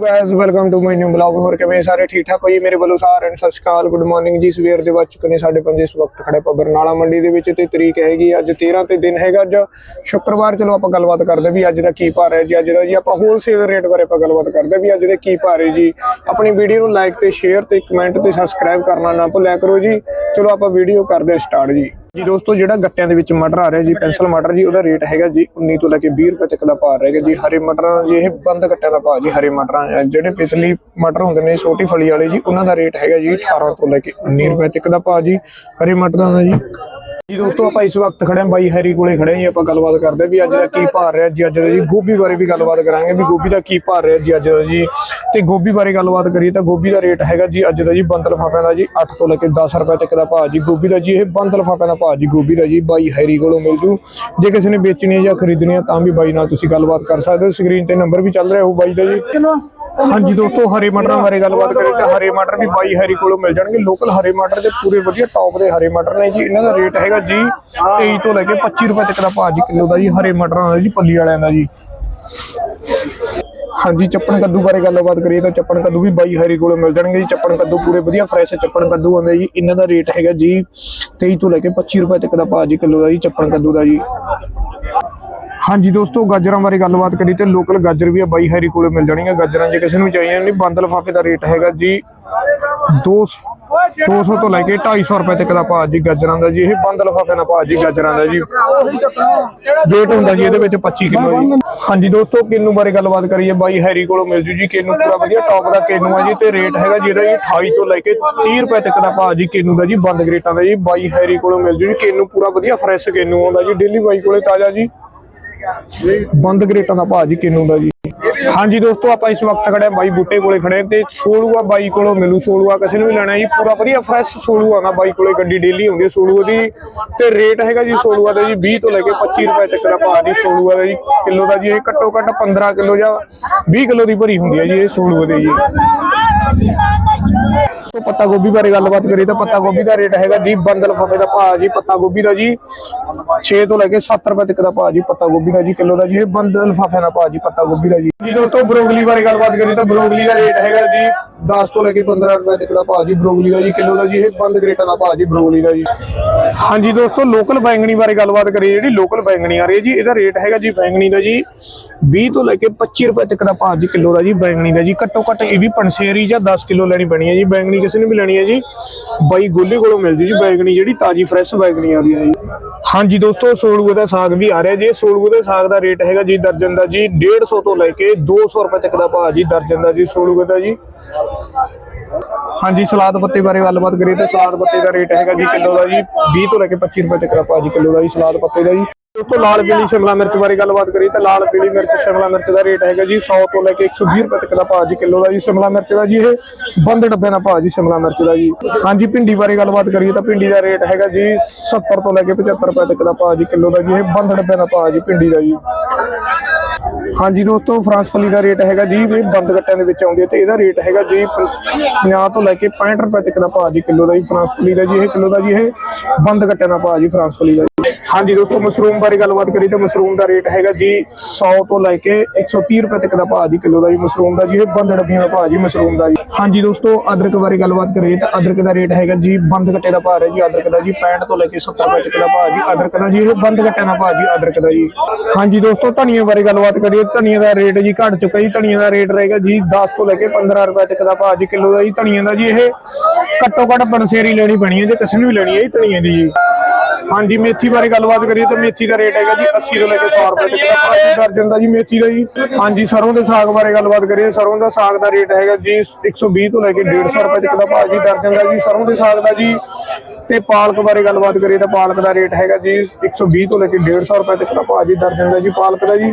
Hello guys welcome to my new blog ਹੋਰ ਕਿਵੇਂ ਸਾਰੇ? ਠੀਕ ਠਾਕ ਹੋ ਜੀ? ਮੇਰੇ ਵੱਲੋਂ ਸਾਰਿਆਂ ਨੂੰ ਸਤਿ ਸ਼੍ਰੀ ਅਕਾਲ। ਗੁੱਡ ਮਾਰਨਿੰਗ ਜੀ, ਸਵੇਰ ਦੇ ਵੱਜ ਚੁੱਕੇ ਨੇ ਸਾਡੇ ਪੰਜ, ਇਸ ਵਕਤ ਖੜੇ ਆਪਾਂ ਬਰਨਾਲਾ ਮੰਡੀ ਦੇ ਵਿੱਚ ਤੇ ਤਰੀਕ ਹੈਗੀ ਅੱਜ 13 ਤੇ ਦਿਨ ਹੈਗਾ ਅੱਜ। ਸ਼ੁੱਕਰਵਾਰ, ਚਲੋ ਆਪਾਂ ਗੱਲਬਾਤ ਕਰਦੇ ਵੀ ਅੱਜ ਦਾ ਕੀ ਭਾਅ ਹੈ ਜੀ। ਅੱਜ ਦਾ ਜੀ ਆਪਾਂ ਹੋਲਸੇਲ ਰੇਟ ਬਾਰੇ ਆਪਾਂ ਗੱਲਬਾਤ ਕਰਦੇ ਵੀ ਅੱਜ ਦੇ ਕੀ ਭਾਅ ਹੈ ਜੀ। ਆਪਣੀ ਵੀਡੀਓ ਨੂੰ ਲਾਈਕ ਤੇ ਸ਼ੇਅਰ ਤੇ ਕਮੈਂਟ ਤੇ ਸਬਸਕ੍ਰਾਈਬ ਕਰਨਾ ਨਾ ਭੁੱਲਿਆ ਕਰੋ ਜੀ। ਚਲੋ ਆਪਾਂ ਵੀਡੀਓ ਕਰਦੇ ਸਟਾਰਟ ਜੀ। ਜੀ ਦੋਸਤੋ, ਜਿਹੜਾ ਗੱਟਿਆਂ ਦੇ ਵਿੱਚ ਮਟਰ ਆ ਰਿਹਾ ਜੀ ਪੈਨਸਲ ਮਟਰ ਜੀ, ਉਹਦਾ ਰੇਟ ਹੈਗਾ ਜੀ 19 ਤੋਂ ਲੈ ਕੇ 20 ਰੁਪਏ ਤੱਕ ਦਾ ਭਾਅ ਰਹੇਗਾ ਜੀ। ਹਰੇ ਮਟਰਾਂ ਜੀ, ਇਹ ਬੰਦ ਗੱਟਿਆਂ ਦਾ ਭਾਅ ਜੀ, ਹਰੇ ਮਟਰਾਂ। ਜਿਹੜੇ ਪਿਛਲੀ ਮਟਰ ਹੁੰਦੇ ਨੇ, ਛੋਟੀ ਫਲੀ ਵਾਲੇ ਜੀ, ਉਹਨਾਂ ਦਾ ਰੇਟ ਹੈਗਾ ਜੀ 18 ਤੋਂ ਲੈ ਕੇ 19 ਰੁਪਏ ਤੱਕ ਦਾ ਭਾਅ ਜੀ। ਹਰੇ ਮਟਰਾਂ ਦਾ ਜੀ ਜੀ ਦੋਸਤੋ ਆਪਾਂ ਇਸ ਵਕਤ ਖੜੇ ਹਾਂ, ਬਾਈ ਹੈਰੀ ਕੋਲੇ ਖੜੇ ਹਾਂ ਜੀ, ਆਪਾਂ ਗੱਲਬਾਤ ਕਰਦੇ ਹਾਂ ਵੀ ਅੱਜ ਦਾ ਕੀ ਭਾਅ ਰਿਹਾ ਜੀ, ਅੱਜ ਦਾ ਜੀ, ਗੋਭੀ ਬਾਰੇ ਵੀ ਗੱਲਬਾਤ ਕਰਾਂਗੇ ਵੀ ਗੋਭੀ ਦਾ ਕੀ ਭਾਅ ਰਿਹਾ ਜੀ ਅੱਜ ਦਾ ਜੀ। ਤੇ ਗੋਭੀ ਬਾਰੇ ਗੱਲਬਾਤ ਕਰੀਏ ਤਾਂ ਗੋਭੀ ਦਾ ਰੇਟ ਹੈਗਾ ਜੀ, ਅੱਜ ਦਾ ਜੀ ਬੰਦ ਲਿਫਾਫਿਆਂ ਦਾ ਜੀ 8 ਤੋਂ ਲੈ ਕੇ 10 ਰੁਪਏ ਤੱਕ ਦਾ ਭਾਅ ਜੀ। ਗੋਭੀ ਦਾ ਜੀ, ਇਹ ਬੰਦ ਲਿਫਾਫਿਆਂ ਦਾ ਭਾਅ ਜੀ, ਗੋਭੀ ਦਾ ਜੀ, ਬਾਈ ਹੈਰੀ ਕੋਲੋਂ ਮਿਲ ਜੂ। ਜੇ ਕਿਸੇ ਨੇ ਵੇਚਣੀ ਹੈ ਜਾਂ ਖਰੀਦਣੀ ਹੈ ਤਾਂ ਵੀ ਬਾਈ ਨਾਲ ਤੁਸੀਂ ਗੱਲਬਾਤ ਕਰ ਸਕਦੇ ਹੋ। ਸਕਰੀਨ ਤੇ ਨੰਬਰ ਵੀ ਚੱਲ ਰਿਹਾ ਉਹ ਬਾਈ ਦਾ ਜੀ। ਹਾਂਜੀ ਦੋਸਤੋ, ਹਰੇ ਮਟਰਾਂ ਬਾਰੇ ਗੱਲਬਾਤ ਕਰੀਏ ਤਾਂ ਹਰੇ ਮਟਰ ਵੀ ਬਾਈ ਹਰੀ ਕੋਲੋਂ ਮਿਲ ਜਾਣਗੇ। ਲੋਕਲ ਹਰੇ ਮਟਰ ਦੇ ਪੂਰੇ ਵਧੀਆ ਟੌਪ ਦੇ ਹਰੇ ਮਟਰ ਨੇ ਜੀ। ਇਹਨਾਂ ਦਾ ਰੇਟ ਹੈਗਾ ਜੀ 23 ਤੋਂ ਲੈ ਕੇ 25 ਰੁਪਏ ਤੱਕ ਦਾ ਭਾਅ ਜੀ ਕਿਲੋ ਦਾ ਜੀ, ਹਰੇ ਮਟਰਾਂ ਦਾ ਜੀ, ਪੱਲੀ ਵਾਲਿਆਂ ਦਾ ਜੀ। ਹਾਂਜੀ, ਚੱਪਣ ਕੱਦੂ ਬਾਰੇ ਗੱਲਬਾਤ ਕਰੀਏ ਤਾਂ ਚੱਪਣ ਕੱਦੂ ਵੀ ਬਾਈ ਹਰੀ ਕੋਲੋਂ ਮਿਲ ਜਾਣਗੇ ਜੀ। ਚੱਪਣ ਕੱਦੂ ਪੂਰੇ ਵਧੀਆ ਫਰੈਸ਼ ਚੱਪਣ ਕੱਦੂ ਆਉਂਦੇ ਜੀ। ਇਹਨਾਂ ਦਾ ਰੇਟ ਹੈਗਾ ਜੀ 23 ਤੋਂ ਲੈ ਕੇ 25 ਰੁਪਏ ਤੱਕ ਦਾ ਭਾਅ ਜੀ ਕਿਲੋ ਦਾ ਜੀ, ਚੱਪਣ ਕੱਦੂ ਦਾ ਜੀ। ਹਾਂਜੀ ਦੋਸਤੋ, ਗਾਜਰਾਂ ਬਾਰੇ ਗੱਲਬਾਤ ਕਰੀ ਤੇ ਲੋਕਲ ਗਾਜਰ ਵੀ ਆ, ਬਾਈ ਹੈਰੀ ਕੋਲੇ ਮਿਲ ਜਾਣਗੀਆਂ ਗਾਜਰਾਂ, ਜੇ ਕਿਸੇ ਨੂੰ ਚਾਹੀਏ ਨਹੀਂ ਬੰਦ ਲਫਾਫੇ ਦਾ ਰੇਟ ਹੈਗਾ ਜੀ 200 200 ਤੋਂ ਲੈ ਕੇ 250 ਰੁਪਏ ਤੱਕ ਦਾ ਭਾਅ ਜੀ ਗਾਜਰਾਂ ਦਾ ਜੀ, ਇਹ ਬੰਦ ਲਫਾਫੇ ਦਾ ਭਾਅ ਜੀ ਗਾਜਰਾਂ ਦਾ ਜੀ। weight ਹੁੰਦਾ ਜੀ ਇਹਦੇ ਵਿੱਚ 25 ਕਿਲੋ ਜੀ। ਹਾਂਜੀ ਦੋਸਤੋ, ਕਿੰਨੂ ਬਾਰੇ ਗੱਲਬਾਤ ਕਰੀਏ, ਬਾਈ ਹੈਰੀ ਕੋਲੋਂ ਮਿਲ ਜੂ ਜੀ, ਕਿੰਨੂ ਪੂਰਾ ਵਧੀਆ ਟੌਪ ਦਾ ਕਿੰਨੂ ਆ ਜੀ ਤੇ ਰੇਟ ਹੈਗਾ ਜਿਹਦਾ ਜੀ 28 ਤੋਂ ਲੈ ਕੇ 30 ਰੁਪਏ ਤੱਕ ਦਾ ਭਾਅ ਜੀ ਕਿੰਨੂ ਦਾ ਜੀ, ਬੰਦ ਗਰੇਟਾਂ ਦਾ ਜੀ, ਬਾਈ ਹੈਰੀ ਕੋਲੋਂ ਮਿਲ ਜੂ ਜੀ, ਕਿੰਨੂ ਪੂਰਾ ਵਧੀਆ ਫਰੈਸ਼ ਕਿੰਨੂ ਆਉਂਦਾ ਜੀ ਡੇਲੀ ਬਾਈ ਕੋਲੇ ਤਾਜ਼ਾ ਜੀ। ਬੰਦ ਗਰੇਟਾਂ ਦਾ ਭਾਅ ਜੀ, ਕਿੰਨੂ ਦਾ ਜੀ? ਹਾਂਜੀ ਦੋਸਤੋ, ਆਪਾਂ ਇਸ ਵਕਤ ਖੜੇ ਹਾਂ ਬਾਈ ਬੂਟੇ ਕੋਲੇ ਖੜੇ ਤੇ ਸੋਲੂਆ ਬਾਈ ਕੋਲੋਂ ਮਿਲੂ, ਸੋਲੂਆ ਕਿਸੇ ਨੂੰ ਵੀ ਲੈਣਾ ਜੀ, ਪੂਰਾ ਵਧੀਆ ਫਰੈਸ਼ ਸੋਲੂਆ ਦਾ ਬਾਈ ਕੋਲੇ, ਗੱਡੀ ਡੇਲੀ ਹੁੰਦੀ ਹੈ ਸੋਲੂਆ ਦੀ। ਤੇ ਰੇਟ ਹੈਗਾ ਜੀ ਸੋਲੂਆ ਦਾ ਜੀ 20 ਤੋਂ ਲੈ ਕੇ 25 ਰੁਪਏ ਤੱਕ ਦਾ ਭਾਅ ਜੀ ਸੋਲੂਆ ਦਾ ਜੀ, ਕਿਲੋ ਦਾ ਜੀ, ਇਹ ਘੱਟੋ ਘੱਟ 15 ਕਿਲੋ ਜਾਂ 20 ਕਿਲੋ ਦੀ ਭਰੀ ਹੁੰਦੀ ਹੈ ਜੀ ਇਹ ਸੋਲੂਆ ਦੇ ਜੀ। ਤੋਂ ਪੱਤਾ ਗੋਭੀ ਬਾਰੇ ਗੱਲਬਾਤ ਕਰੀਏ ਤਾਂ ਪੱਤਾ ਗੋਭੀ ਦਾ ਰੇਟ ਹੈਗਾ ਜੀ ਬੰਦ ਲਫਾਫੇ ਦਾ ਭਾਅ ਜੀ, ਪੱਤਾ ਗੋਭੀ ਦਾ ਜੀ। 6 ਤੋਂ ਲੈ ਕੇ 7 ਰੁਪਏ ਤੱਕ ਦਾ ਭਾਅ ਜੀ, ਪੱਤਾ ਗੋਭੀ ਦਾ ਜੀ, ਕਿਲੋ ਦਾ ਜੀ, ਇਹ ਬੰਦ ਲਫਾਫੇ ਦਾ ਭਾਅ ਜੀ, ਪੱਤਾ ਗੋਭੀ ਦਾ ਜੀ। ਜੀ ਦੋਸਤੋ, ਬਰੋਗਲੀ ਬਾਰੇ ਗੱਲਬਾਤ ਕਰੀਏ ਤਾਂ ਬਰੋਗਲੀ ਦਾ ਰੇਟ ਹੈਗਾ ਜੀ 10 ਤੋਂ ਲੈ ਕੇ 15 ਰੁਪਏ ਤੱਕ ਦਾ ਭਾਅ ਜੀ ਬਰੋਗਲੀ ਦਾ ਜੀ, ਕਿਲੋ ਦਾ ਜੀ, ਇਹ ਬੰਦ ਗਰੇਟਾਂ ਦਾ ਭਾਅ ਜੀ ਬਰੋਗਲੀ ਦਾ ਜੀ। ਹਾਂਜੀ ਦੋਸਤੋ ਲੋਕਲ ਬੈਂਗਣੀ ਬਾਰੇ ਗੱਲਬਾਤ ਕਰੀਏ, ਜਿਹੜੀ ਲੋਕਲ ਬੈਂਗਣੀ ਆ ਰਹੀ ਹੈ ਜੀ, ਇਹਦਾ ਰੇਟ ਹੈਗਾ ਜੀ ਬੈਂਗਣੀ ਦਾ ਜੀ 20 ਤੋਂ ਲੈ ਕੇ 25 ਰੁਪਏ ਤੱਕ ਦਾ ਭਾਅ ਜੀ, ਕਿਲੋ ਦਾ ਜੀ ਬੈਂਗਣੀ ਦਾ ਜੀ। ਘੱਟੋ ਘੱਟ ਇਹ ਵੀ ਪੰਸੇਰੀ ਜਾਂ 10 ਕਿਲੋ ਲੈਣੀ ਪੈਣੀ ਹੈ ਜੀ, ਬੈਂਗਣੀ ਕਿਸੇ ਨੂੰ ਵੀ ਲੈਣੀ ਹੈ ਜੀ। ਬਾਈ ਗੋਲੀ ਕੋਲੋਂ ਮਿਲ ਮਿਲਦੀ ਜੀ ਬੈਂਗਣੀ, ਜਿਹੜੀ ਤਾਜੀ ਫਰੈਸ਼ ਬੈਂਗਣੀ ਆ ਰਹੀ ਹੈ ਜੀ। ਹਾਂਜੀ ਦੋਸਤੋ ਸੋਲੂ ਦਾ ਸਾਗ ਵੀ ਆ ਰਿਹਾ ਜੀ। ਸੋਲੂ ਦੇ ਸਾਗ ਦਾ ਰੇਟ ਹੈਗਾ ਜੀ ਦਰਜਨ ਦਾ ਜੀ 150 ਤੋਂ ਲੈ ਕੇ 200 ਰੁਪਏ ਤੱਕ ਦਾ ਭਾਅ ਜੀ ਦਰਜਨ ਦਾ ਜੀ ਸੋਲੂਏ ਦਾ ਜੀ। ਹਾਂਜੀ, ਸਲਾਦ ਪੱਤੇ ਬਾਰੇ ਗੱਲਬਾਤ ਕਰੀਏ ਤਾਂ ਸਲਾਦ ਪੱਤੇ ਦਾ ਰੇਟ ਹੈਗਾ ਜੀ ਕਿਲੋ ਦਾ ਜੀ 20 ਤੋਂ ਲੈ ਕੇ 25 ਰੁਪਏ ਤੱਕ ਦਾ ਭਾਅ ਜੀ ਕਿਲੋ ਦਾ ਜੀ ਸਲਾਦ ਪੱਤੇ ਦਾ ਜੀ। ਉਸ ਤੋਂ ਲਾਲ ਪੀਲੀ ਸ਼ਿਮਲਾ ਮਿਰਚ ਬਾਰੇ ਗੱਲਬਾਤ ਕਰੀਏ ਤਾਂ ਲਾਲ ਪੀਲੀ ਮਿਰਚ ਸ਼ਿਮਲਾ ਮਿਰਚ ਦਾ ਰੇਟ ਹੈਗਾ ਜੀ 100 ਤੋਂ ਲੈ ਕੇ 120 ਰੁਪਏ ਤੱਕ ਦਾ ਭਾਅ ਜੀ ਕਿਲੋ ਦਾ ਜੀ ਸ਼ਿਮਲਾ ਮਿਰਚ ਦਾ ਜੀ ਇਹ ਬੰਦ ਡੱਬੇ ਦਾ ਭਾਅ ਜੀ ਸ਼ਿਮਲਾ ਮਿਰਚ ਦਾ ਜੀ। ਹਾਂਜੀ ਭਿੰਡੀ ਬਾਰੇ ਗੱਲਬਾਤ ਕਰੀਏ ਤਾਂ ਭਿੰਡੀ ਦਾ ਰੇਟ ਹੈਗਾ ਜੀ 70 ਤੋਂ ਲੈ ਕੇ 75 ਰੁਪਏ ਤੱਕ ਦਾ ਭਾਅ ਜੀ ਕਿਲੋ ਦਾ ਜੀ ਇਹ ਬੰਦ ਡੱਬੇ ਦਾ ਭਾਅ ਜੀ ਭਿੰਡੀ ਦਾ ਜੀ। ਹਾਂਜੀ ਦੋਸਤੋ ਫਰਾਂਸ ਫਲੀ ਦਾ ਰੇਟ ਹੈਗਾ ਜੀ ਇਹ ਬੰਦ ਗੱਟਿਆਂ ਦੇ ਵਿੱਚ ਆਉਂਦੀ ਹੈ ਤੇ ਇਹਦਾ ਰੇਟ ਹੈਗਾ ਜੀ 50 ਤੋਂ ਲੈ ਕੇ 65 ਰੁਪਏ ਤੱਕ ਦਾ ਭਾਅ ਜੀ ਕਿਲੋ ਦਾ ਜੀ ਫਰਾਂਸ ਫਲੀ ਦਾ ਜੀ ਇਹ ਕਿਲੋ ਦਾ ਜੀ ਇਹ ਬੰਦ ਗੱਟਿਆਂ ਦਾ ਭਾਅ ਜੀ ਫਰਾਂਸ ਫਲੀ ਦਾ ਹਾਂਜੀ ਦੋਸਤੋ ਮਸ਼ਰੂਮ ਬਾਰੇ ਗੱਲਬਾਤ ਕਰੀ ਤਾਂ ਮਸ਼ਰੂਮ ਦਾ ਰੇਟ ਹੈਗਾ ਜੀ 100 ਤੋਂ ਲੈ ਕੇ 130 ਰੁਪਏ ਤੱਕ ਦਾ ਭਾਅ ਜੀ ਕਿਲੋ ਦਾ ਜੀ ਮਸ਼ਰੂਮ ਦਾ ਜੀ, ਇਹ ਬੰਦ ਡੱਬੀਆਂ ਦਾ ਭਾਅ ਜੀ ਮਸ਼ਰੂਮ ਦਾ ਜੀ। ਹਾਂਜੀ ਦੋਸਤੋ, ਅਦਰਕ ਬਾਰੇ ਗੱਲਬਾਤ ਕਰੀਏ ਤਾਂ ਅਦਰਕ ਦਾ ਰੇਟ ਹੈਗਾ ਜੀ ਬੰਦ ਗੱਟੇ ਦਾ ਭਾਅ ਹੈ ਜੀ, ਅਦਰਕ ਦਾ ਜੀ 65 ਤੋਂ ਲੈ ਕੇ 70 ਰੁਪਏ ਤੱਕ ਦਾ ਭਾਅ ਜੀ, ਅਦਰਕ ਦਾ ਜੀ, ਇਹ ਬੰਦ ਗੱਟੇ ਦਾ ਭਾਅ ਜੀ, ਅਦਰਕ ਦਾ ਜੀ। ਹਾਂਜੀ ਦੋਸਤੋ ਧਨੀਆ ਬਾਰੇ ਗੱਲਬਾਤ ਕਰੀਏ ਧਨੀਆ ਦਾ ਰੇਟ ਜੀ ਘਟ ਚੁੱਕਾ ਜੀ ਧਨੀਆ ਦਾ ਰੇਟ ਰਹੇਗਾ ਜੀ 10 ਤੋਂ ਲੈ ਕੇ 15 ਰੁਪਏ ਤੱਕ ਦਾ ਭਾਅ ਜੀ ਕਿਲੋ ਦਾ ਜੀ ਧਨੀਆ ਦਾ ਜੀ ਇਹ ਘੱਟੋ ਘੱਟ ਬਨਸੇਰੀ ਲੈਣੀ ਪੈਣੀ ਹੈ, ਜੇ ਕਿਸੇ ਨੂੰ ਵੀ ਲੈਣੀ ਹੈ ਜੀ ਧਨੀਆ ਦੀ ਜੀ। ਹਾਂਜੀ, ਮੇਥੀ ਬਾਰੇ ਗੱਲਬਾਤ ਕਰੀਏ ਤਾਂ ਮੇਥੀ ਦਾ ਰੇਟ ਹੈਗਾ ਜੀ 80 ਤੋਂ ਲੈ ਕੇ 100 ਰੁਪਏ ਤੱਕ ਦਾ ਭਾਅ ਦਰਜਨ ਦਾ ਜੀ ਮੇਥੀ ਦਾ ਜੀ। ਹਾਂਜੀ, ਸਰੋਂ ਦੇ ਸਾਗ ਬਾਰੇ ਗੱਲਬਾਤ ਕਰੀਏ। ਸਰੋਂ ਦਾ ਸਾਗ ਦਾ ਰੇਟ ਹੈਗਾ ਜੀ 120 ਤੋਂ ਲੈ ਕੇ 150 ਰੁਪਏ ਤੱਕ ਦਾ ਭਾਜੀ ਦਰਜਨ ਦਾ ਜੀ। ਸਰੋਂ ਦੇ ਸਾਗ ਦਾ ਜੀ ਤੇ ਪਾਲਕ ਬਾਰੇ ਗੱਲਬਾਤ ਕਰੀਏ ਤਾਂ ਪਾਲਕ ਦਾ ਰੇਟ ਹੈਗਾ ਜੀ 120 ਤੋਂ ਲੈ ਕੇ 150 ਰੁਪਏ ਤੱਕ ਦਾ ਭਾਅ ਜੀ ਦਰਜਨ ਦਾ ਜੀ ਪਾਲਕ ਦਾ ਜੀ।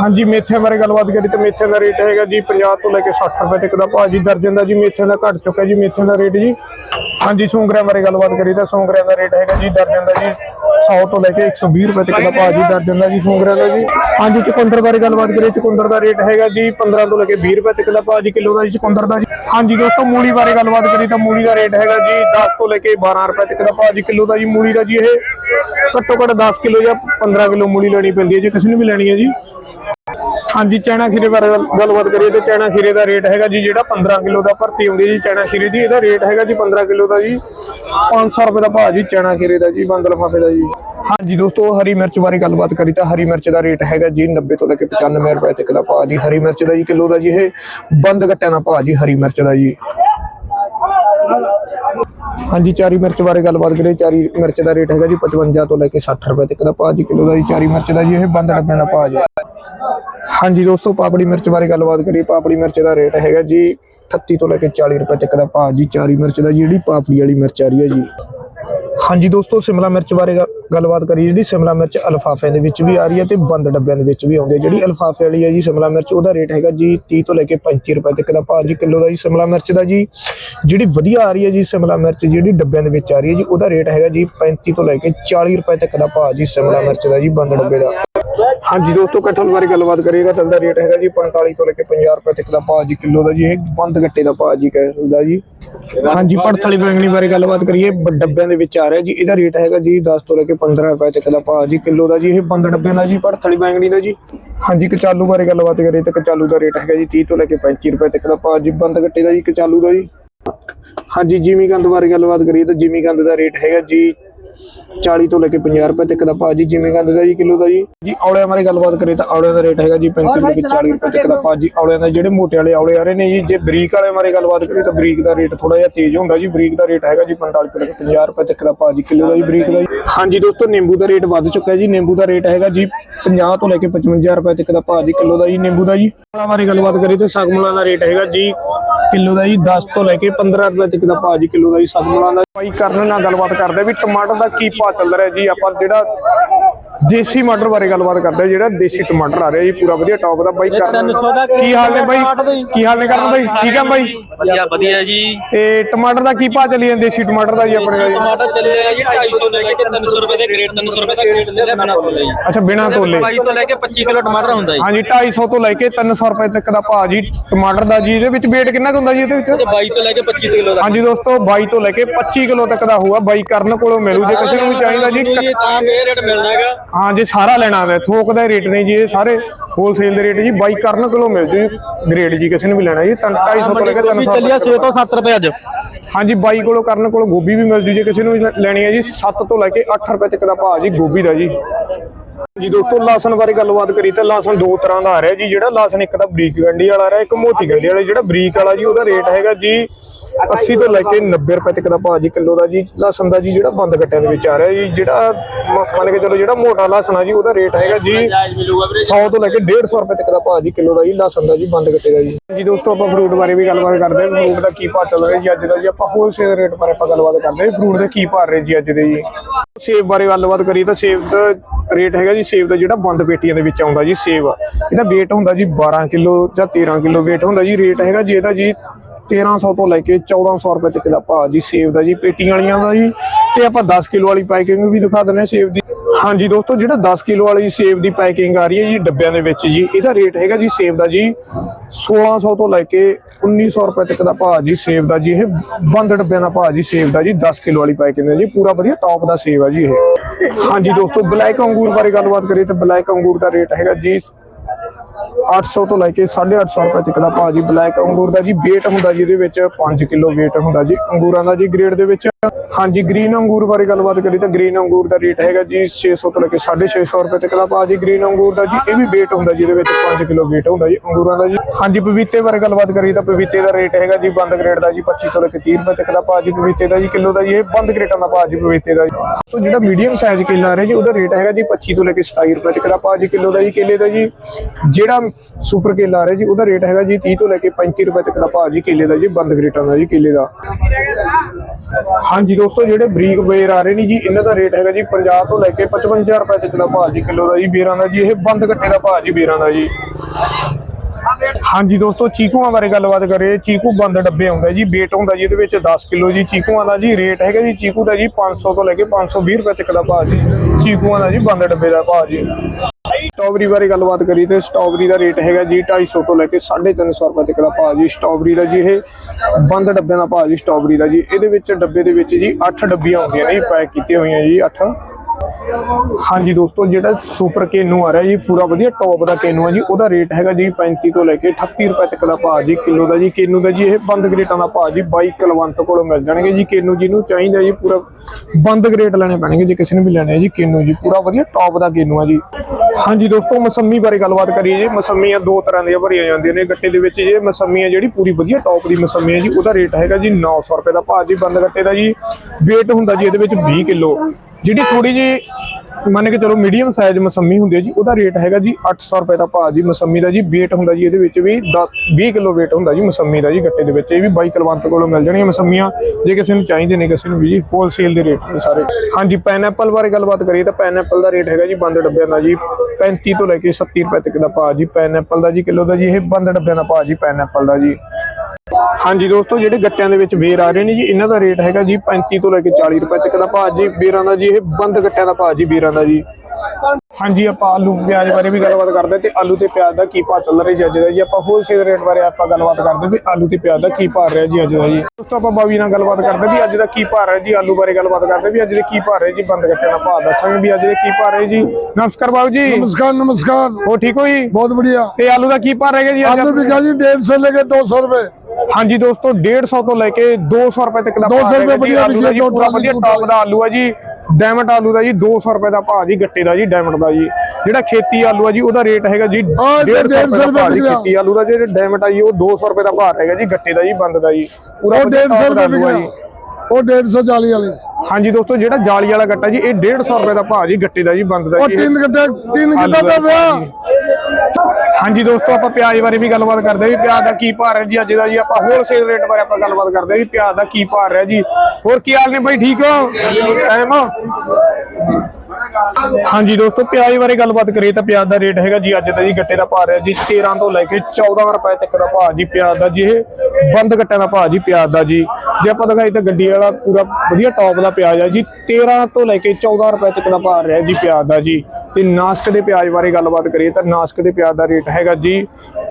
ਹਾਂਜੀ, ਮੇਥੇ ਬਾਰੇ ਗੱਲਬਾਤ ਕਰੀ ਤਾਂ ਮੇਥੇ ਦਾ ਰੇਟ ਹੈਗਾ ਜੀ 50 ਤੋਂ ਲੈ ਕੇ 60 ਰੁਪਏ ਤੱਕ ਦਾ ਭਾਅ ਜੀ ਦਰਜਨ ਦਾ ਜੀ, ਮੇਥੇ ਦਾ ਘਟ ਚੁੱਕਾ ਜੀ, ਮੇਥੇ ਦਾ ਰੇਟ ਜੀ। ਹਾਂਜੀ, ਸੌਂਗਰਿਆਂ ਬਾਰੇ ਗੱਲਬਾਤ ਕਰੀ ਤਾਂ ਸੌਂਗਰਿਆਂ ਦਾ ਰੇਟ ਹੈਗਾ ਜੀ ਦਰਜਨ ਦਾ ਜੀ 100 ਤੋਂ ਲੈ ਕੇ 120 ਰੁਪਏ ਤੱਕ ਦਾ ਭਾਅ ਜੀ ਦਰਜਨ ਦਾ ਜੀ ਸੌਂਗਰਿਆਂ ਦਾ ਜੀ। ਹਾਂਜੀ, ਚੁਕੰਦਰ ਬਾਰੇ ਗੱਲਬਾਤ ਕਰੀਏ, ਚੁਕੰਦਰ ਦਾ ਰੇਟ ਹੈਗਾ ਜੀ 15 ਤੋਂ ਲੈ ਕੇ 20 ਰੁਪਏ ਤੱਕ ਦਾ ਭਾਅ ਜੀ, ਕਿਲੋ ਦਾ ਜੀ ਚੁਕੰਦਰ ਦਾ ਜੀ। ਹਾਂਜੀ, ਦੋਸਤੋ, ਮੂਲੀ ਬਾਰੇ ਗੱਲਬਾਤ ਕਰੀ ਤਾਂ ਮੂਲੀ ਦਾ ਰੇਟ ਹੈਗਾ ਜੀ 10 ਤੋਂ ਲੈ ਕੇ 12 ਰੁਪਏ ਤੱਕ ਦਾ ਭਾਅ ਜੀ, ਕਿਲੋ ਦਾ ਜੀ ਮੂਲੀ ਦਾ ਜੀ ਇਹ। ਘੱਟੋ ਘੱਟ 10 ਕਿਲੋ ਜਾਂ 15 ਕਿਲੋ ਮੂਲੀ ਲੈਣੀ ਪੈਂਦੀ ਹੈ ਜੀ, ਕਿਸੇ ਨੂੰ ਵੀ ਲੈਣੀ ਹੈ ਜੀ। ਹਾਂਜੀ, ਚੈਨਾ ਖੀਰੇ ਬਾਰੇ ਗੱਲਬਾਤ ਕਰੀਏ ਤੇ ਚੈਨਾ ਖੀਰੇ ਦਾ ਰੇਟ ਹੈਗਾ ਜੀ, ਜਿਹੜਾ 15 ਕਿਲੋ ਦਾ ਭਰਤੀ ਆਉਂਦੀ ਜੀ ਚੈਨਾ ਖੀਰੇ ਦੀ, ਇਹਦਾ ਰੇਟ ਹੈਗਾ ਜੀ 15 ਕਿਲੋ ਦਾ ਜੀ। 500 ਰੁਪਏ ਦਾ ਭਾਅ ਜੀ ਚੈਨਾ ਖੀਰੇ ਦਾ ਜੀ ਬੰਦ ਲਫਾਫੇ ਦਾ ਜੀ। ਹਾਂਜੀ ਦੋਸਤੋ, ਹਰੀ ਮਿਰਚ ਬਾਰੇ ਗੱਲਬਾਤ ਕਰੀ ਤਾਂ ਹਰੀ ਮਿਰਚ ਦਾ ਰੇਟ ਹੈਗਾ ਜੀ 90 ਤੋਂ ਲੈ ਕੇ 95 ਰੁਪਏ ਤੱਕ ਦਾ ਭਾਅ ਜੀ। ਹਰੀ ਮਿਰਚ ਦਾ ਜੀ ਕਿਲੋ ਦਾ ਜੀ ਇਹ ਬੰਦ ਗੱਟਿਆਂ ਦਾ ਭਾਅ ਜੀ, ਹਰੀ ਮਿਰਚ ਦਾ ਜੀ। ਹਾਂਜੀ, ਚਾਰੀ ਮਿਰਚ ਬਾਰੇ ਗੱਲਬਾਤ ਕਰੀਏ, ਚਾਰੀ ਮਿਰਚ ਦਾ ਰੇਟ ਹੈਗਾ ਜੀ 55 ਤੋਂ ਲੈ ਕੇ 60 ਰੁਪਏ ਤੱਕ ਦਾ ਭਾਅ ਜੀ, ਕਿਲੋ ਦਾ ਜੀ ਚਾਰੀ ਮਿਰਚ ਦਾ ਜੀ, ਇਹ ਬੰਦ ਡੱਬਿਆਂ ਦਾ ਭਾਅ ਜੀ। ਹਾਂਜੀ ਦੋਸਤੋ ਪਾਪੜੀ ਮਿਰਚ ਬਾਰੇ ਗੱਲਬਾਤ ਕਰੀਏ। ਪਾਪੜੀ ਮਿਰਚ ਦਾ ਰੇਟ ਹੈਗਾ ਜੀ 38 ਤੋਂ ਲੈ ਕੇ 40 ਰੁਪਏ ਤੱਕ ਦਾ ਭਾਅ ਜੀ ਚਾਰੀ ਮਿਰਚ ਦਾ ਜੀ, ਜਿਹੜੀ ਪਾਪੜੀ ਵਾਲੀ ਮਿਰਚ ਆ ਰਹੀ ਹੈ ਜੀ। ਹਾਂਜੀ ਦੋਸਤੋ ਸਿਮਲਾ ਮਿਰਚ ਬਾਰੇ ਗੱਲਬਾਤ ਕਰੀਏ ਜਿਹੜੀ ਸਿਮਲਾ ਮਿਰਚ ਅਲਫਾਫਿਆਂ ਦੇ ਵਿੱਚ ਵੀ ਆ ਰਹੀ ਹੈ ਤੇ ਬੰਦ ਡੱਬਿਆਂ ਦੇ ਵਿੱਚ ਵੀ ਆਉਂਦੀ ਹੈ। ਜਿਹੜੀ ਅਲਫਾਫੇ ਵਾਲੀ ਹੈ ਜੀ ਸਿਮਲਾ ਮਿਰਚ ਉਹਦਾ ਰੇਟ ਹੈਗਾ ਜੀ 30 ਤੋਂ ਲੈ ਕੇ 35 ਰੁਪਏ ਤੱਕ ਦਾ ਭਾਅ ਜੀ ਕਿਲੋ ਦਾ ਜੀ ਸਿਮਲਾ ਮਿਰਚ ਦਾ ਜੀ। ਜਿਹੜੀ ਵਧੀਆ ਆ ਰਹੀ ਹੈ ਜੀ ਸਿਮਲਾ ਮਿਰਚ ਜਿਹੜੀ ਡੱਬਿਆਂ ਦੇ ਵਿੱਚ ਆ ਰਹੀ ਹੈ ਜੀ ਉਹਦਾ ਰੇਟ ਹੈਗਾ ਜੀ 35 ਤੋਂ ਲੈ ਕੇ 40 ਰੁਪਏ ਤੱਕ ਦਾ ਭਾਅ ਜੀ ਸਿਮਲਾ ਮਿਰਚ ਦਾ ਜੀ ਬੰਦ ਡੱਬੇ ਦਾ। ਹਾਂਜੀ ਦੋਸਤੋ ਕਟਹਲ ਬਾਰੇ ਗੱਲਬਾਤ ਕਰੀਏਗਾ ਕਟਹਲ ਦਾ ਰੇਟ ਹੈਗਾ ਜੀ 45 ਤੋਂ ਲੈ ਕੇ 50 ਰੁਪਏ ਤੱਕ ਦਾ ਭਾਅ ਜੀ, ਕਿਲੋ ਦਾ ਜੀ, ਇਹ ਬੰਦ ਗੱਟੇ ਦਾ ਭਾਅ ਜੀ ਕਹਿ ਸਕਦਾ ਜੀ। ਹਾਂਜੀ ਪੜਥਲੀ ਬੈਂਗਣੀ ਬਾਰੇ ਗੱਲਬਾਤ ਕਰੀਏ ਡੱਬਿਆਂ ਦੇ ਵਿੱਚ ਆ ਰਿਹਾ ਜੀ, ਇਹਦਾ ਰੇਟ ਹੈਗਾ ਜੀ 10 ਤੋਂ ਲੈ ਕੇ 15 ਰੁਪਏ ਤੱਕ ਦਾ ਭਾਅ ਜੀ, ਕਿਲੋ ਦਾ ਜੀ, ਇਹ ਬੰਦ ਡੱਬਿਆਂ ਦਾ ਜੀ ਪੜਥਲੀ ਬੈਂਗਣੀ ਦਾ ਜੀ। ਹਾਂਜੀ, ਕਚਾਲੂ ਬਾਰੇ ਗੱਲਬਾਤ ਕਰੀਏ ਤਾਂ ਕਚਾਲੂ ਦਾ ਰੇਟ ਹੈਗਾ ਜੀ 30 ਤੋਂ ਲੈ ਕੇ 35 ਰੁਪਏ ਤੱਕ ਦਾ ਭਾਅ ਜੀ, ਬੰਦ ਗੱਟੇ ਦਾ ਜੀ, ਕਚਾਲੂ ਦਾ ਜੀ। ਹਾਂਜੀ ਜਿਮੀ ਗੰਦ ਬਾਰੇ ਗੱਲਬਾਤ ਕਰੀਏ ਤਾਂ ਜਿਮੀ ਗੰਦ ਦਾ ਰੇਟ ਹੈਗਾ ਜੀ 40 ਤੋਂ ਲੈ ਕੇ 50 ਰੁਪਏ ਤੱਕ ਦਾ ਭਾਅ ਜੀ ਜਿਮੀ ਗੰਦ ਦਾ ਜੀ ਕਿਲੋ ਦਾ ਜੀ। ਜੀ ਔਲਿਆਂ ਬਾਰੇ ਗੱਲਬਾਤ ਕਰੀਏ ਤਾਂ ਔਲਿਆਂ ਦਾ ਰੇਟ ਹੈਗਾ ਜੀ 35 ਤੋਂ ਲੈ ਕੇ 40 ਰੁਪਏ ਤੱਕ ਦਾ ਭਾਅ ਜੀ। ਔਲਿਆਂ ਦਾ ਜਿਹੜੇ ਮੋਟੇ ਵਾਲੇ ਔਲੇ ਆ ਰਹੇ ਨੇ ਜੀ ਜੇ ਬਰੀਕ ਵਾਲੇ ਬਾਰੇ ਗੱਲਬਾਤ ਕਰੀਏ ਤਾਂ ਬਰੀਕ ਦਾ ਰੇਟ ਥੋੜਾ ਜਿਹਾ ਤੇਜ਼ ਹੁੰਦਾ ਜੀ। ਬਰੀਕ ਦਾ ਰੇਟ ਹੈਗਾ ਜੀ 45 ਤੋਂ ਲੈ ਕੇ 50 ਰੁਪਏ ਤੱਕ ਦਾ ਭਾਅ ਜੀ ਕਿਲੋ ਦਾ ਜੀ ਬਰੀਕ ਦਾ ਜੀ। ਹਾਂਜੀ ਦੋਸਤੋ ਨਿੰਬੂ ਦਾ ਰੇਟ ਵੱਧ ਚੁੱਕਾ ਹੈ ਜੀ। ਨਿੰਬੂ ਦਾ ਰੇਟ ਹੈਗਾ ਜੀ 50 ਤੋਂ ਲੈ ਕੇ 55 ਰੁਪਏ ਤੱਕ ਦਾ ਭਾਅ ਜੀ ਕਿਲੋ ਦਾ ਜੀ। ਨਿੰਬੂ ਦਾ ਜੀ ਫਲਾਂ ਬਾਰੇ ਗੱਲਬਾਤ ਕਰੀਏ ਤਾਂ ਸਗਮਲਾਂ ਦਾ ਰੇਟ ਹੈਗਾ ਜੀ ਕਿਲੋ ਦਾ ਜੀ 10 ਤੋਂ ਲੈ ਕੇ 15 ਰੁਪਏ ਤੱਕ ਦਾ ਭਾਅ ਜੀ ਕਿਲੋ ਦਾ ਜੀ ਸਗਮਲਾਂ ਦਾ। ਭਾਈ ਕਰਨ ਨਾਲ ਗੱਲਬਾਤ ਕਰਦੇ ਵੀ ਟਮਾਟਰ ਦਾ ਕੀ ਭਾਅ ਚੱਲ ਰਿਹਾ ਜੀ? ਆਪਾਂ ਜਿਹੜਾ ਦੇਸੀ ਮਟਰ ਬਾਰੇ ਗੱਲਬਾਤ ਕਰਦੇ ਆ ਜਿਹੜਾ ਦੇਸੀ ਟਮਾਟਰ ਆ ਰਿਹਾ ਜੀ ਪੂਰਾ ਵਧੀਆ ਟੌਪ ਦਾ ਬਾਈ ਕਰਨ ਕੀ ਹਾਲ ਨੇ ਬਾਈ? ਕੀ ਹਾਲ ਨੇ ਕਰਨ ਬਾਈ? ਠੀਕ ਆ ਬਾਈ? ਵਧੀਆ ਵਧੀਆ ਜੀ। ਤੇ ਟਮਾਟਰ ਦਾ ਕੀ ਭਾਅ ਚੱਲੀ ਜਾਂਦਾ ਦੇਸੀ ਟਮਾਟਰ ਦਾ ਜੀ ਆਪਣੇ ਦਾ ਜੀ ਟਮਾਟਰ ਚੱਲਿਆ ਜੀ 250 ਤੋਂ ਲੈ ਕੇ 300 ਰੁਪਏ ਦੇ ਗ੍ਰੇਡ 300 ਰੁਪਏ ਦਾ ਗ੍ਰੇਡ ਲੈ ਬਣਾ ਤੋਲੇ। ਜੀ ਅੱਛਾ ਬਿਨਾ ਤੋਲੇ। 22 ਤੋਂ ਲੈ ਕੇ 25 ਕਿਲੋ ਟਮਾਟਰ ਹੁੰਦਾ ਜੀ। ਹਾਂਜੀ 250 ਤੋਂ ਲੈ ਕੇ 300 ਰੁਪਏ ਤੱਕ ਦਾ ਭਾਅ ਜੀ ਟਮਾਟਰ ਦਾ ਜੀ। ਇਹਦੇ ਵਿੱਚ weight ਕਿੰਨਾ ਕੁ ਹੁੰਦਾ ਜੀ ਇਹਦੇ ਵਿੱਚ? ਤੇ 22 ਤੋਂ ਲੈ ਕੇ 25 ਕਿਲੋ ਦਾ। ਹਾਂਜੀ ਦੋਸਤੋ 22 ਤੋਂ ਲੈ ਕੇ 25 ਕਿਲੋ ਤੱਕ ਦਾ ਹੋਊਗਾ। ਬਾਈ ਕਰਨ ਕੋਲੋਂ ਮਿਲੂ ਜੇ ਕਿਸੇ ਨੂੰ ਵੀ ਚਾਹੀਦਾ ਜੀ ਜੀ ਤਾਂ ਇਹ ਰੇਟ ਮਿਲਣਾ ਹੈਗਾ। ਹਾਂ ਜੇ ਸਾਰਾ ਲੈਣਾ ਹੈ ਥੋਕ ਦਾ ਰੇਟ ਨਹੀਂ ਜੀ ਇਹ ਸਾਰੇ ਹੋਲਸੇਲ ਦੇ ਰੇਟ ਜੀ। ਬਾਈ ਕਰਨ ਕੋਲੋਂ ਮਿਲ ਜੂ ਗ੍ਰੇਡ ਜੀ ਕਿਸੇ ਨੂੰ ਵੀ ਲੈਣਾ ਜੀ। 250 ਤੋਂ ਲੈ ਕੇ 300 ਚੱਲਿਆ 6 ਤੋਂ 7 ਰੁਪਏ ਅੱਜ। ਹਾਂਜੀ ਬਾਈ ਕੋਲੋਂ ਕਰਨ ਕੋਲੋਂ ਗੋਭੀ ਵੀ ਮਿਲ ਜੂ ਜੇ ਕਿਸੇ ਨੂੰ ਵੀ ਲੈਣੀ ਹੈ ਜੀ। 7 ਤੋਂ ਲੈ ਕੇ 8 ਰੁਪਏ ਤੱਕ ਦਾ ਭਾਅ ਜੀ ਗੋਭੀ ਦਾ ਜੀ। ਜੀ ਦੋਸਤੋ ਲਾਸਨ ਬਾਰੇ ਗੱਲਬਾਤ ਕਰੀ ਤਾਂ ਲਾਸਨ ਦੋ ਤਰ੍ਹਾਂ ਦਾ ਆ ਰਿਹਾ ਜੀ। ਜਿਹੜਾ ਲਾਸਨ ਇੱਕ ਤਾਂ ਬਰੀਕ ਗੰਢੀ ਵਾਲਾ ਆ ਰਿਹਾ ਇੱਕ ਮੋਟੀ ਗੰਢੀ ਵਾਲਾ। ਜਿਹੜਾ ਬਰੀਕ ਵਾਲਾ ਜੀ ਉਹਦਾ ਰੇਟ ਹੈਗਾ ਜੀ 80 ਤੋਂ ਲੈ ਕੇ 90 ਰੁਪਏ ਤੱਕ ਦਾ ਭਾਅ ਜੀ ਕਿਲੋ ਦਾ ਜੀ। ਲਸਣ ਦਾ ਜੀ ਜਿਹੜਾ ਬੰਦ ਗੱਟਿਆਂ ਦੇ ਵਿੱਚ ਆ ਰਿਹਾ ਜੀ। ਜਿਹੜਾ ਮੰਨ ਕੇ ਚਲੋ ਜਿਹੜਾ ਮੋਟਾ ਲਸਣ ਆ ਜੀ ਉਹਦਾ ਰੇਟ ਹੈਗਾ ਜੀ 100 ਤੋਂ ਲੈ ਕੇ 150 ਰੁਪਏ ਤੱਕ ਦਾ ਭਾਅ ਜੀ ਕਿਲੋ ਦਾ ਜੀ ਲਸਣ ਦਾ ਜੀ ਬੰਦ ਦਾ ਜੀ। ਜੀ ਦੋਸਤੋ ਆਪਾਂ ਫਰੂਟ ਬਾਰੇ ਵੀ ਗੱਲਬਾਤ ਕਰਦੇ ਹਾਂ। ਫਰੂਟ ਦਾ ਕੀ ਭਾਅ ਚੱਲ ਰਿਹਾ ਜੀ ਅੱਜ ਦਾ ਜੀ ਆਪਾਂ ਹੋਲਸੇਲ ਰੇਟ ਬਾਰੇ ਆਪਾਂ ਗੱਲਬਾਤ ਕਰਦੇ ਹਾਂ। ਫਰੂਟ ਦੇ ਕੀ ਭਾਅ ਰਹੇ ਜੀ ਅੱਜ ਦੇ ਜੀ? ਸੇਬ ਬਾਰੇ ਗੱਲਬਾਤ ਕਰੀ ਤਾਂ ਸੇਬ ਦਾ ਰੇਟ ਹੈਗਾ ਜੀ ਸੇਬ ਦਾ ਜਿਹੜਾ ਬੰਦ ਪੇਟੀਆਂ ਦੇ ਵਿੱਚ ਆਉਂਦਾ ਜੀ ਸੇਬ। ਇਹਦਾ weight ਹੁੰਦਾ ਜੀ 12 ਕਿਲੋ ਜਾਂ 13 ਕਿਲੋ weight ਹੁੰਦਾ ਜੀ। ਰੇਟ ਹੈਗਾ ਜੀ ਇਹਦਾ ਜੀ 1300 ਤੋਂ ਲੈ ਕੇ 1400 ਰੁਪਏ ਤੱਕ ਦਾ ਭਾਅ ਜੀ ਸੇਬ ਦਾ ਜੀ, ਪੇਟੀਆਂ ਵਾਲੀਆਂ ਦਾ ਜੀ। ਤੇ ਆਪਾਂ 10 ਕਿਲੋ ਵਾਲੀ ਪੈਕਿੰਗ ਵੀ ਦਿਖਾ ਦਿੰਦੇ ਸੇਬ ਦੀ। ਹਾਂਜੀ ਦੋਸਤੋ, ਜਿਹੜਾ 10 ਕਿਲੋ ਵਾਲੀ ਸੇਬ ਦੀ ਪੈਕਿੰਗ ਆ ਰਹੀ ਹੈ ਜੀ, ਡੱਬਿਆਂ ਦੇ ਵਿੱਚ ਜੀ, ਇਹਦਾ ਰੇਟ ਹੈਗਾ ਜੀ ਸੇਬ ਦਾ ਜੀ 1600 ਤੋਂ ਲੈ ਕੇ 1900 ਰੁਪਏ ਤੱਕ ਦਾ ਭਾਅ ਜੀ ਸੇਬ ਦਾ ਜੀ, ਇਹ ਬੰਦ ਡੱਬਿਆਂ ਦਾ ਭਾਅ ਜੀ ਸੇਬ ਦਾ ਜੀ 10 ਕਿਲੋ ਵਾਲੀ ਪੈਕਿੰਗ ਹੈ ਜੀ, ਪੂਰਾ ਵਧੀਆ ਟੌਪ ਦਾ ਸੇਬ ਹੈ ਜੀ ਇਹ। ਹਾਂਜੀ ਦੋਸਤੋ ਬਲੈਕ ਅੰਗੂਰ ਬਾਰੇ ਗੱਲਬਾਤ ਕਰੀਏ ਤਾਂ ਬਲੈਕ ਅੰਗੂਰ ਦਾ ਰੇਟ ਹੈਗਾ ਜੀ 800 ਤੋਂ ਲੈ ਕੇ 850 ਰੁਪਏ ਤੱਕ ਦਾ ਭਾਅ ਜੀ ਬਲੈਕ ਅੰਗੂਰ ਦਾ ਜੀ, weight ਹੁੰਦਾ ਜੀ ਇਹਦੇ ਵਿੱਚ 5 ਕਿਲੋ weight ਹੁੰਦਾ ਜੀ। ਅੰਗੂਰਾਂ ਦਾ ਜੀ ਗ੍ਰੇਡ ਦੇ ਵਿੱਚ, ਹਾਂਜੀ ਗ੍ਰੀਨ ਅੰਗੂਰ ਬਾਰੇ ਗੱਲਬਾਤ ਕਰੀ ਤਾਂ ਗ੍ਰੀਨ ਅੰਗੂਰ ਦਾ ਰੇਟ ਹੈਗਾ ਜੀ 600 ਤੋਂ ਲੈ ਕੇ 650 ਰੁਪਏ ਤੱਕ ਦਾ ਭਾਅ ਜੀ। ਗ੍ਰੀਨ ਅੰਗੂਰ ਦਾ ਜੀ, ਇਹ ਵੀ weight ਹੁੰਦਾ ਜੀ, ਇਹਦੇ ਵਿੱਚ 5 ਕਿਲੋ weight ਹੁੰਦਾ ਜੀ ਅੰਗੂਰਾਂ ਦਾ ਜੀ। ਹਾਂਜੀ ਪਪੀਤੇ ਬਾਰੇ ਗੱਲਬਾਤ ਕਰੀ ਤਾਂ ਪਪੀਤੇ ਦਾ ਰੇਟ ਹੈਗਾ ਜੀ, ਬੰਦ ਗ੍ਰੇਡ ਦਾ ਜੀ 25 ਤੋਂ ਲੈ ਕੇ 30 ਰੁਪਏ ਤੱਕ ਦਾ ਭਾਅ ਜੀ ਪਪੀਤੇ ਦਾ ਜੀ, ਕਿਲੋ ਦਾ ਜੀ, ਇਹ ਬੰਦ ਗ੍ਰੇਡਾਂ ਦਾ ਭਾਅ ਜੀ ਪਪੀਤੇ ਦਾ ਜੀ। ਤੋਂ ਜਿਹੜਾ ਮੀਡੀਅਮ ਸਾਈਜ਼ ਕੇਲਾ ਆ ਜੀ, ਉਹਦਾ ਰੇਟ ਹੈਗਾ ਜੀ 25 ਤੋਂ ਲੈ ਕੇ 27 ਰੁਪਏ ਤੱਕ ਦਾ ਭਾਅ ਜੀ, ਕਿਲੋ ਦਾ ਜੀ, ਕੇਲੇ ਦਾ ਜੀ। ਜਿਹੜਾ ਸੁਪਰ ਕੇਲਾ ਆ ਰਿਹਾ ਜੀ, ਉਹਦਾ ਰੇਟ ਹੈਗਾ ਜੀ 30 ਤੋਂ ਲੈ ਕੇ 35 ਰੁਪਏ ਤੱਕ ਦਾ ਭਾਅ ਜੀ ਕੇਲੇ ਦਾ ਜੀ, ਬੰਦ ਗ੍ਰੇਟਾਂ ਦਾ ਜੀ ਕੇਲੇ ਦਾ। ਹਾਂਜੀ ਦੋਸਤੋ, ਜਿਹੜੇ ਬਰੀਕ ਬੇਰ ਆ ਰਹੇ ਨੇ ਜੀ, ਇਹਨਾਂ ਦਾ ਰੇਟ ਹੈਗਾ ਜੀ 50 ਤੋਂ ਲੈ ਕੇ 55 ਰੁਪਏ ਤੱਕ ਦਾ ਭਾਅ ਜੀ ਕਿਲੋ ਦਾ ਜੀ ਬੇਰਾਂ ਦਾ ਜੀ, ਇਹ ਬੰਦ ਗੱਟੇ ਦਾ ਭਾਅ ਜੀ ਬੇਰਾਂ ਦਾ ਜੀ। ਹਾਂਜੀ ਦੋਸਤੋ, ਚੀਕੂਆਂ ਬਾਰੇ ਗੱਲਬਾਤ ਕਰੀਏ, ਚੀਕੂ ਬੰਦ ਡੱਬੇ ਆਉਂਦਾ ਜੀ, weight ਹੁੰਦਾ ਜੀ, ਇਹਦੇ ਵਿੱਚ 10 ਕਿਲੋ ਜੀ ਚੀਕੂਆਂ ਦਾ ਜੀ, ਰੇਟ ਹੈਗਾ ਜੀ ਚੀਕੂ ਦਾ ਜੀ 500 ਤੋਂ ਲੈ ਕੇ 520 ਰੁਪਏ ਤੱਕ ਦਾ ਭਾਅ ਜੀ, ਚੀਕੂਆਂ ਦਾ ਜੀ ਬੰਦ ਡੱਬੇ ਦਾ ਭਾਅ ਜੀ। ਸਟ੍ਰਾਬੇਰੀ ਬਾਰੇ ਗੱਲਬਾਤ ਕਰੀ ਤੇ ਸਟ੍ਰਾਬੇਰੀ ਦਾ ਰੇਟ ਹੈਗਾ ਜੀ 250 ਤੋਂ ਲੈ ਕੇ 350 ਰੁਪਏ ਤੱਕ ਦਾ ਭਾਅ ਜੀ। ਸਟ੍ਰਾਬੇਰੀ ਦਾ ਜੀ ਇਹ ਬੰਦ ਡੱਬਿਆਂ ਦਾ ਭਾਅ ਜੀ, ਸਟ੍ਰਾਬੇਰੀ ਦਾ ਜੀ। ਇਹਦੇ ਵਿੱਚ ਡੱਬੇ ਦੇ ਵਿੱਚ ਜੀ 8 ਡੱਬੀਆਂ ਹੁੰਦੀਆਂ ਨੇ ਪੈਕ ਕੀਤੀਆਂ ਹੋਈਆਂ ਜੀ 8 ਹਾਂਜੀ ਦੋਸਤੋ, ਜਿਹੜਾ ਸੁਪਰ ਕੇਨੂ ਆ ਰਿਹਾ ਜੀ, ਪੂਰਾ ਵਧੀਆ ਟੌਪ ਦਾ ਕੇਨੂ ਆ ਜੀ। ਉਹਦਾ ਰੇਟ ਹੈਗਾ ਜੀ 35 ਤੋਂ ਲੈ ਕੇ 38 ਰੁਪਏ ਤੱਕ ਦਾ ਭਾਅ ਜੀ, ਕਿਲੋ ਦਾ ਜੀ। ਕੇਨੂ ਦਾ ਜੀ ਇਹ ਬੰਦ ਗ੍ਰੇਟਾਂ ਦਾ ਭਾਅ ਜੀ, ਬਾਈ ਕਲਵੰਤ ਕੋਲੋਂ ਮਿਲ ਜਾਣਗੇ ਜੀ। ਕੇਨੂ ਜੀ ਨੂੰ ਚਾਹੀਦਾ ਜੀ ਪੂਰਾ ਬੰਦ ਗ੍ਰੇਟ ਲੈਣੇ ਪੈਣਗੇ ਜੇ ਕਿਸੇ ਨੇ ਵੀ ਲੈਣੇ ਆ ਜੀ ਕੇਨੂ ਜੀ। ਪੂਰਾ ਵਧੀਆ ਟੌਪ ਦਾ ਕੇਨੂ ਆ ਜੀ। ਹਾਂਜੀ ਦੋਸਤੋ, ਮਸੰਮੀ ਬਾਰੇ ਗੱਲਬਾਤ ਕਰੀਏ ਜੀ। ਮਸੰਮੀਆਂ ਦੋ ਤਰ੍ਹਾਂ ਦੀਆਂ ਭਰੀਆਂ ਜਾਂਦੀਆਂ ਨੇ ਗੱਟੇ ਦੇ ਵਿੱਚ ਜੇ। ਮਸੰਮੀ ਆ ਜਿਹੜੀ ਪੂਰੀ ਵਧੀਆ ਟੌਪ ਦੀ ਮਸੰਮੀ ਹੈ ਜੀ। ਉਹਦਾ ਰੇਟ ਹੈਗਾ ਜੀ 900 ਰੁਪਏ ਦਾ ਭਾਅ ਜੀ, ਬੰਦ ਗੱਟੇ ਦਾ ਜੀ। weight ਹੁੰਦਾ ਜੀ ਇਹਦੇ ਵਿੱਚ 20 ਕਿਲੋ। ਜਿਹੜੀ ਥੋੜੀ ਜੀ ਮੰਨ ਕੇ ਚਲੋ ਮੀਡੀਅਮ ਸਾਈਜ਼ ਮਸੰਮੀ ਹੁੰਦੀ ਹੈ ਜੀ, ਉਹਦਾ ਰੇਟ ਹੈਗਾ ਜੀ 800 ਰੁਪਏ ਦਾ ਭਾਅ ਜੀ ਮਸੰਮੀ ਦਾ ਜੀ, weight ਹੁੰਦਾ ਜੀ ਇਹਦੇ ਵਿੱਚ ਵੀ 10 20 ਕਿਲੋ weight ਹੁੰਦਾ ਜੀ ਮਸੰਮੀ ਦਾ ਜੀ ਗੱਟੇ ਦੇ ਵਿੱਚ। ਇਹ ਵੀ ਬਾਈ ਕਲਵੰਤ ਕੋਲੋਂ ਮਿਲ ਜਾਣੀਆਂ ਮਸੰਮੀਆਂ, ਜੇ ਕਿਸੇ ਨੂੰ ਚਾਹੀਦੇ ਨੇ ਕਿਸੇ ਨੂੰ ਵੀ ਜੀ ਹੋਲਸੇਲ ਦੇ ਰੇਟ ਨੇ ਸਾਰੇ। ਹਾਂਜੀ ਪਾਈਨਐਪਲ ਬਾਰੇ ਗੱਲਬਾਤ ਕਰੀਏ ਤਾਂ ਪਾਈਨਐਪਲ ਦਾ ਰੇਟ ਹੈਗਾ ਜੀ ਬੰਦ ਡੱਬਿਆਂ ਦਾ ਜੀ 35 ਤੋਂ ਲੈ ਕੇ 70 ਰੁਪਏ ਤੱਕ ਦਾ ਭਾਅ ਜੀ ਪਾਈਨਐਪਲ ਦਾ ਜੀ ਕਿਲੋ ਦਾ ਜੀ, ਇਹ ਬੰਦ ਡੱਬਿਆਂ ਦਾ ਭਾਅ ਜੀ ਪਾਈਨਐਪਲ ਦਾ ਜੀ। ਹਾਂਜੀ ਦੋਸਤੋ ਜਿਹੜੇ ਗੱਟਿਆਂ ਦੇ ਵਿੱਚ ਵੇਰ ਆ ਰਹੇ ਨੇ ਜੀ ਇਹਨਾਂ ਦਾ ਰੇਟ ਹੈਗਾ ਜੀ 35 ਤੋਂ ਲੈ ਕੇ 40 ਰੁਪਏ ਤੱਕ ਦਾ ਭਾਅ ਜੀ। ਵੇਰਾਂ ਦਾ ਜੀ ਇਹ ਬੰਦ ਗੱਟਿਆਂ ਦਾ ਭਾਅ ਜੀ ਵੇਰਾਂ ਦਾ ਜੀ। ਹਾਂਜੀ ਆਪਾਂ ਆਲੂ ਪਿਆਜ਼ ਬਾਰੇ ਵੀ ਗੱਲਬਾਤ ਕਰਦੇ ਤੇ ਆਲੂ ਤੇ ਪਿਆਜ਼ ਦਾ ਕੀ ਭਾਅ ਚੱਲ ਰਿਹਾ ਜੀ ਅੱਜ ਦਾ ਜੀ। ਆਪਾਂ ਹੋਲਸੇਲ ਰੇਟ ਬਾਰੇ ਆਪਾਂ ਗੱਲਬਾਤ ਕਰਦੇ ਵੀ ਆਲੂ ਤੇ ਪਿਆਜ਼ ਦਾ ਕੀ ਭਾਅ ਰਿਹਾ ਜੀ ਅੱਜ ਦਾ ਜੀ। ਦੋਸਤੋ ਆਪਾਂ ਬਾਵੀ ਨਾਲ ਗੱਲਬਾਤ ਕਰਦੇ ਵੀ ਅੱਜ ਦਾ ਕੀ ਭਾਅ ਰਿਹਾ ਜੀ। ਆਲੂ ਬਾਰੇ ਗੱਲਬਾਤ ਕਰਦੇ ਵੀ ਅੱਜ ਦੇ ਕੀ ਭਾਅ ਰਿਹਾ ਜੀ ਬੰਦ ਗੱਟਿਆਂ ਦਾ ਭਾਅ। ਦੱਸਾਂਗੇ ਵੀ ਅੱਜ ਦੇ ਕੀ ਭਾਅ ਰਿਹਾ ਜੀ। ਨਮਸਕਾਰ ਬਾਬੂ ਜੀ। ਨਮਸਕਾਰ ਨਮਸਕਾਰ। ਹੋ ਠੀਕ ਹੋ ਜੀ? ਬਹੁਤ ਵਧੀਆ। ਤੇ ਆਲੂ ਦਾ ਕੀ ਭਾਅ ਰਹੇਗਾ ਜੀ ਆਲੂ ਵੀ ਜੀ 150 ਲੈ ਕੇ 200 ਰੁਪਏ। ਹਾਂਜੀ ਦੋਸਤੋ 150 ਤੋਂ ਲੈ ਕੇ 200 ਰੁਪਏ ਤੱਕ ਦਾ 200 ਰੁਪਏ ਜੀ। ਵਧੀਆ ਟੌਪ ਦਾ ਆਲੂ ਹੈ ਜੀ ਡਾਇਮੰਡ ਆਲੂ ਦਾ ਜੀ 200 ਰੁਪਏ ਦਾ ਭਾਅ ਜੀ ਗੱਟੇ ਦਾ ਜੀ ਡਾਇਮੰਡ ਦਾ ਜੀ। ਜਿਹੜਾ ਖੇਤੀ ਆਲੂ ਹੈ ਜੀ ਉਹਦਾ ਰੇਟ ਹੈਗਾ ਜੀ 150 ਰੁਪਏ ਆਲੂ ਦਾ ਜਿਹੜਾ ਡਾਇਮੰਡ ਆ ਉਹ 200 ਰੁਪਏ ਦਾ ਭਾਅ ਹੈਗਾ ਜੀ ਗੱਟੇ ਦਾ ਜੀ ਬੰਦ ਦਾ ਜੀ। ਪੂਰਾ 150 ਰੁਪਏ ਦਾ ਜੀ। ਉਹ 140 ਵਾਲੀ। ਹਾਂਜੀ ਦੋਸਤੋ ਜਿਹੜਾ ਜਾਲੀ ਵਾਲਾ ਗੱਟਾ ਜੀ ਇਹ 150 ਰੁਪਏ ਦਾ ਭਾਅ ਜੀ ਗੱਟੇ ਦਾ ਜੀ ਬੰਦ ਦਾ ਜੀ। ਉਹ ਤਿੰਨ ਗੱਟੇ ਤਿੰਨ ਗੱਟਾ ਦਾ ਵਿਆਹ। ਹਾਂਜੀ ਦੋਸਤੋ ਆਪਾਂ ਪਿਆਜ਼ ਬਾਰੇ ਵੀ ਗੱਲਬਾਤ ਕਰਦੇ ਹਾਂ ਵੀ ਪਿਆਜ਼ ਦਾ ਕੀ ਭਾਅ ਹੈ ਜੀ ਅੱਜ ਦਾ ਜੀ? ਆਪਾਂ ਹੋਲਸੇਲ ਰੇਟ ਬਾਰੇ ਆਪਾਂ ਗੱਲਬਾਤ ਕਰਦੇ ਹਾਂ ਵੀ ਪਿਆਜ਼ ਦਾ ਕੀ ਭਾਅ ਹੈ ਜੀ? ਹੋਰ ਕੀ ਹਾਲ ਨੇ ਬਾਈ ਠੀਕ ਹੋ? ਐਮ ਹਾਂਜੀ ਦੋਸਤੋ, ਪਿਆਜ਼ ਬਾਰੇ ਗੱਲਬਾਤ ਕਰੀਏ ਤਾਂ ਪਿਆਜ਼ ਦਾ ਰੇਟ ਹੈਗਾ ਜੀ, ਅੱਜ ਦਾ ਜੀ ਗੱਟੇ ਦਾ ਭਾਅ ਰਿਹਾ ਜੀ 13 ਤੋਂ ਲੈ ਕੇ 14 ਰੁਪਏ ਤੱਕ ਦਾ ਭਾਅ ਜੀ ਪਿਆਜ਼ ਦਾ ਜੀ, ਇਹ ਬੰਦ ਗੱਟਿਆਂ ਦਾ ਭਾਅ ਜੀ ਪਿਆਜ਼ ਦਾ ਜੀ। ਜੇ ਆਪਾਂ ਦਿਖਾਈ ਤਾਂ ਗੱਡੀ ਵਾਲਾ ਪੂਰਾ ਵਧੀਆ ਟੌਪ ਦਾ ਪਿਆਜ਼ ਹੈ ਜੀ 13 ਤੋਂ ਲੈ ਕੇ 14 ਰੁਪਏ ਤੱਕ ਦਾ ਭਾਅ ਰਿਹਾ ਜੀ ਪਿਆਜ਼ ਦਾ ਜੀ। ਤੇ ਨਾਸਕ ਦੇ ਪਿਆਜ਼ ਬਾਰੇ ਗੱਲਬਾਤ ਕਰੀਏ ਤਾਂ ਨਾਸਕ ਦੇ ਪਿਆਜ਼ ਦਾ ਰੇਟ ਹੈਗਾ ਜੀ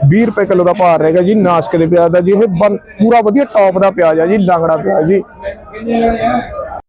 20 ਰੁਪਏ ਕਿਲੋ ਦਾ ਭਾਅ ਰਹੇਗਾ ਜੀ, ਨਾਸਕ ਦੇ ਪਿਆਜ਼ ਦਾ ਜੀ, ਇਹ ਬੰ- ਪੂਰਾ ਵਧੀਆ ਟੌਪ ਦਾ ਪਿਆਜ਼ ਹੈ ਜੀ, ਲੰਗੜਾ ਪਿਆਜ਼ ਜੀ।